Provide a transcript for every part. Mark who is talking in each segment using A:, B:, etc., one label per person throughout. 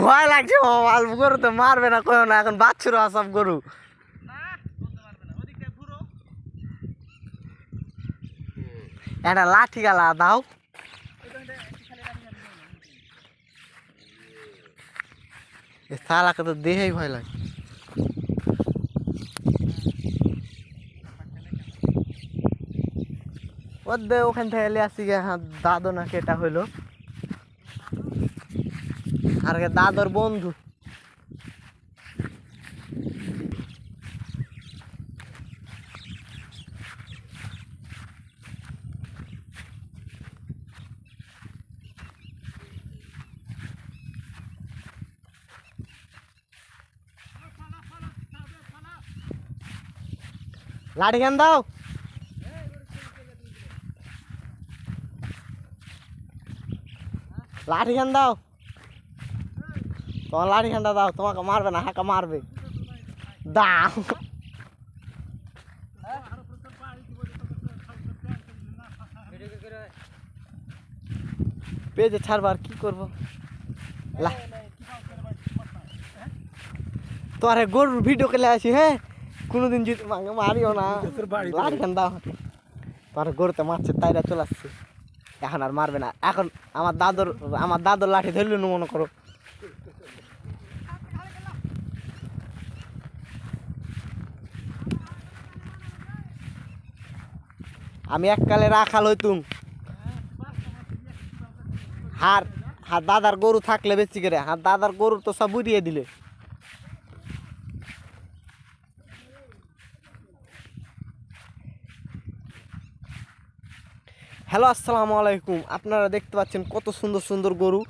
A: ভয় লাগছে মাল গরু তো মারবে না কেউ না, এখন বাচ্চুর সব গরু। একটা লাঠি গালা দাও। এ শালাকে তো দেহেই ভয় লাগে। দে, ওখান থেকে এলে আসি গে হ্যাঁ দাদু না কেটা হইল। আর দাদর বন্ধু। লাঠি খান দাও? লাঠি খান দাও? তোমার লাঠি খানটা দাও, তোমাকে মারবে না, হাঁকা মারবে। দাও। পেজে ছাড়বার কি করব? তোর গরুর ভিডিও কেলে আসি হ্যাঁ? কোনোদিন যদি মারিও না। লাঠি খান দাও। তোর গরুতে মারছে, তাইরা চলে আসছে। এখন আর মারবে না। এখন আমার দাদর আমার দাদর লাঠি ধরলি না মনে করো। আমি এককালে রাখাল হইতুম। হার হার দাদার গরু থাকলে বেশি করে, হার দাদার গরু তো সব উড়িয়ে দিলে। হ্যালো, আসসালামু আলাইকুম। আপনারা দেখতে পাচ্ছেন কত সুন্দর সুন্দর গরু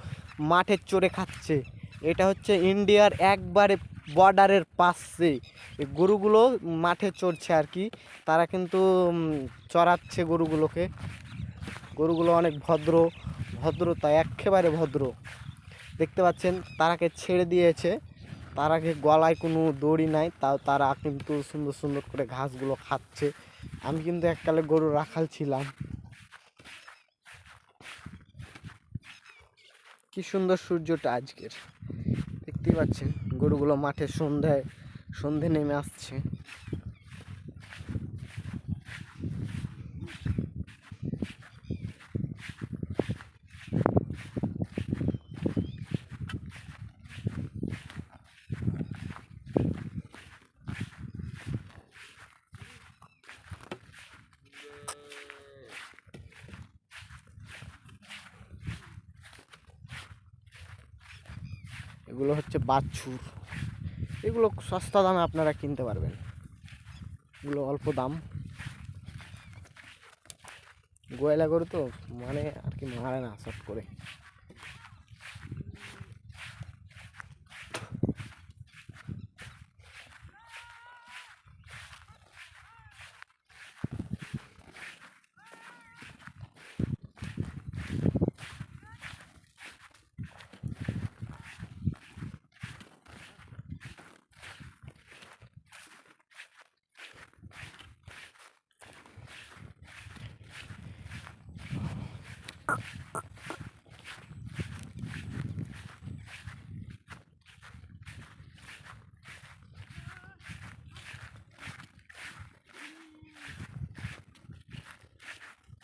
A: মাঠের চড়ে খাচ্ছে। এটা হচ্ছে ইন্ডিয়ার একবারে বর্ডারের পাশে। গরুগুলো মাঠে চড়ছে আর কি। তারা কিন্তু চড়াচ্ছে গরুগুলোকে। গরুগুলো অনেক ভদ্র ভদ্রতা একেবারে ভদ্র। দেখতে পাচ্ছেন, তারাকে ছেড়ে দিয়েছে। তারাকে গলায় কোনো দড়ি নাই, তাও তারা কিন্তু সুন্দর সুন্দর করে ঘাসগুলো খাচ্ছে। আমি কিন্তু এককালে গরু রাখাল ছিলাম। কি সুন্দর সূর্যটা আজকের। দেখতেই পাচ্ছেন গরুগুলো মাঠে সন্ধ্যায় সন্ধে নেমে আসছে। এগুলো হচ্ছে বাছুর। এগুলো সস্তা দামে আপনারা কিনতে পারবেন। এগুলো অল্প দাম। গোয়লা গরু তো মানে আর কি মারে না সব করে।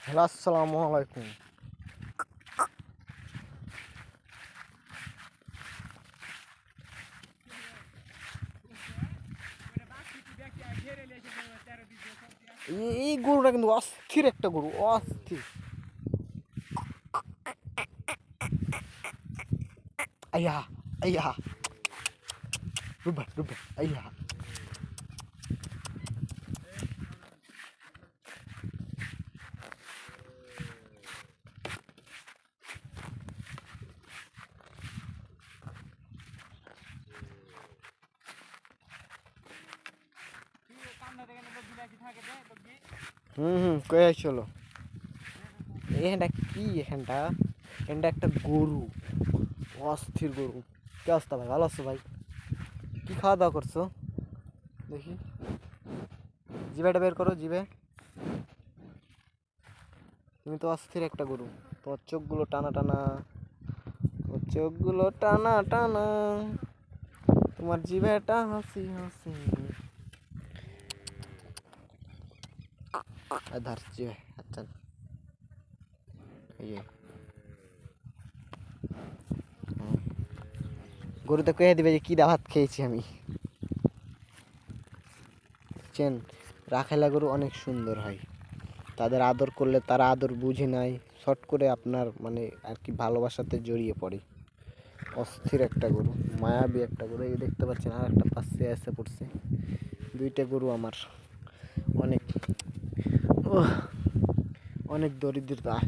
A: হ্যালো আসসালামু আলাইকুম। এই- গরুটা কিন্তু অস্থির একটা গরু অস্থির। আইয়া আইয়া রুবা রুবা আইয়া হুম হুম কয়ে চলো এখানটা কি এখানটা এখানটা একটা গরু অস্থির গরু। কি অবস্থা ভাই? ভালো আছো ভাই? কি খাওয়া দাওয়া করছ? দেখি। জিভেটা বের করো, জিভে। তুমি তো অস্থির একটা গরু। তোমার চোখগুলো টানা টানা। চোখগুলো টানা টানা। তোমার জিভেটা হাসি হাসি। আধার জিভে আচ্ছা। এই যে। হুম। গরুতে কয়ে দিবে যে কি ভাত খেয়েছি আমি? চেন রাখেলা গরু অনেক সুন্দর হয়। তাদের আদর করলে তারা আদর বুঝে নেয়। শর্ট করে আপনার মানে আর কি ভালোবাসাতে জড়িয়ে পড়ে। অস্থির একটা গরু, মায়াবী একটা গরু। এই দেখতে পাচ্ছেন, আর একটা পাশে এসে পড়ছে। দুইটা গরু আমার। অনেক অনেক দরিদ্রতা।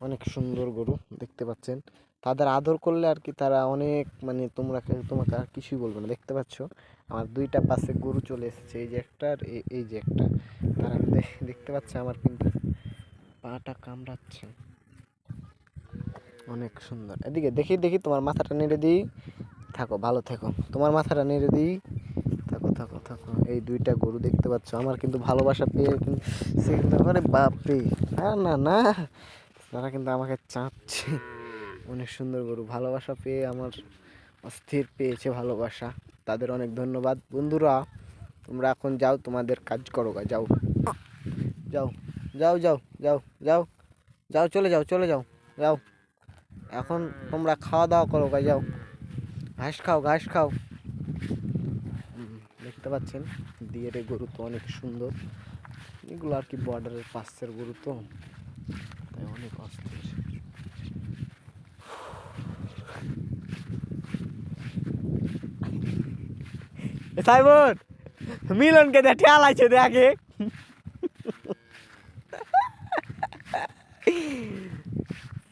A: অনেক সুন্দর গরু, দেখতে পাচ্ছেন। তাদের আদর করলে আর কি তারা অনেক মানে তোমরা তোমাকে আর কিছুই বলবে না। দেখতে পাচ্ছ? আমার দুইটা পাশে গরু চলে এসেছে। এই যে একটা আর এই- যে একটা। তারা দেখতে পাচ্ছে আমার কিন্তু পাটা কামড়াচ্ছে। অনেক সুন্দর। এদিকে দেখি দেখি, তোমার মাথাটা নেড়ে দিই। থাকো, ভালো থেকো। তোমার মাথাটা নেড়ে দিই। থাকো থাকো থাকো। এই দুইটা গরু দেখতে পাচ্ছ? আমার কিন্তু ভালোবাসা পেয়ে কিন্তু সে কিন্তু বাপরে! না না না! তারা কিন্তু আমাকে চাচ্ছে। অনেক সুন্দর গরু। ভালোবাসা পেয়ে আমার অস্থির পেয়েছে ভালোবাসা। তাদের অনেক ধন্যবাদ। বন্ধুরা তোমরা এখন যাও তোমাদের কাজ করো গা, যাও। যাও যাও যাও যাও যাও যাও চলে যাও চলে যাও যাও। এখন তোমরা খাওয়া দাওয়া করো গা, যাও। ঘাস খাও ঘাস খাও। দেখতে পাচ্ছেন দিয়ের গরু তো অনেক সুন্দর। এগুলো আর কি বর্ডারের পাশের গরু তো। তাই অনেক অস্থির। সাইমন মিলনকে দে ঠেলাইছে দেখে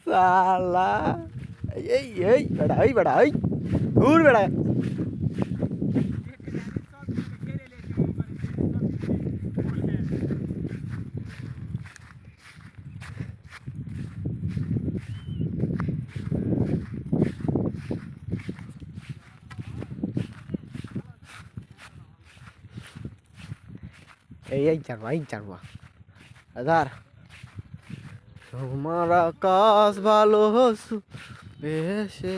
A: সালা এই এই বেড়া এই বেড়া এই। দূর বেড়া। এই এই চারবা এই চারবা। আধার। তোমার আকাশ ভালো বেশে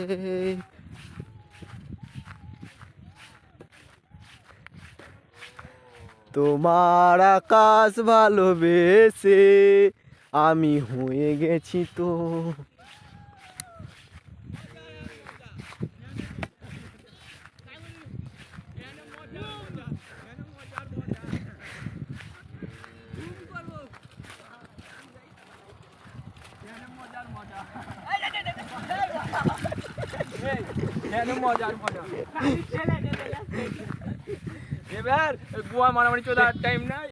A: তোমার আকাশ ভালোবেসে আমি হয়ে গেছি তো।
B: এবার গোয়া মারামারি চলার টাইম নাই।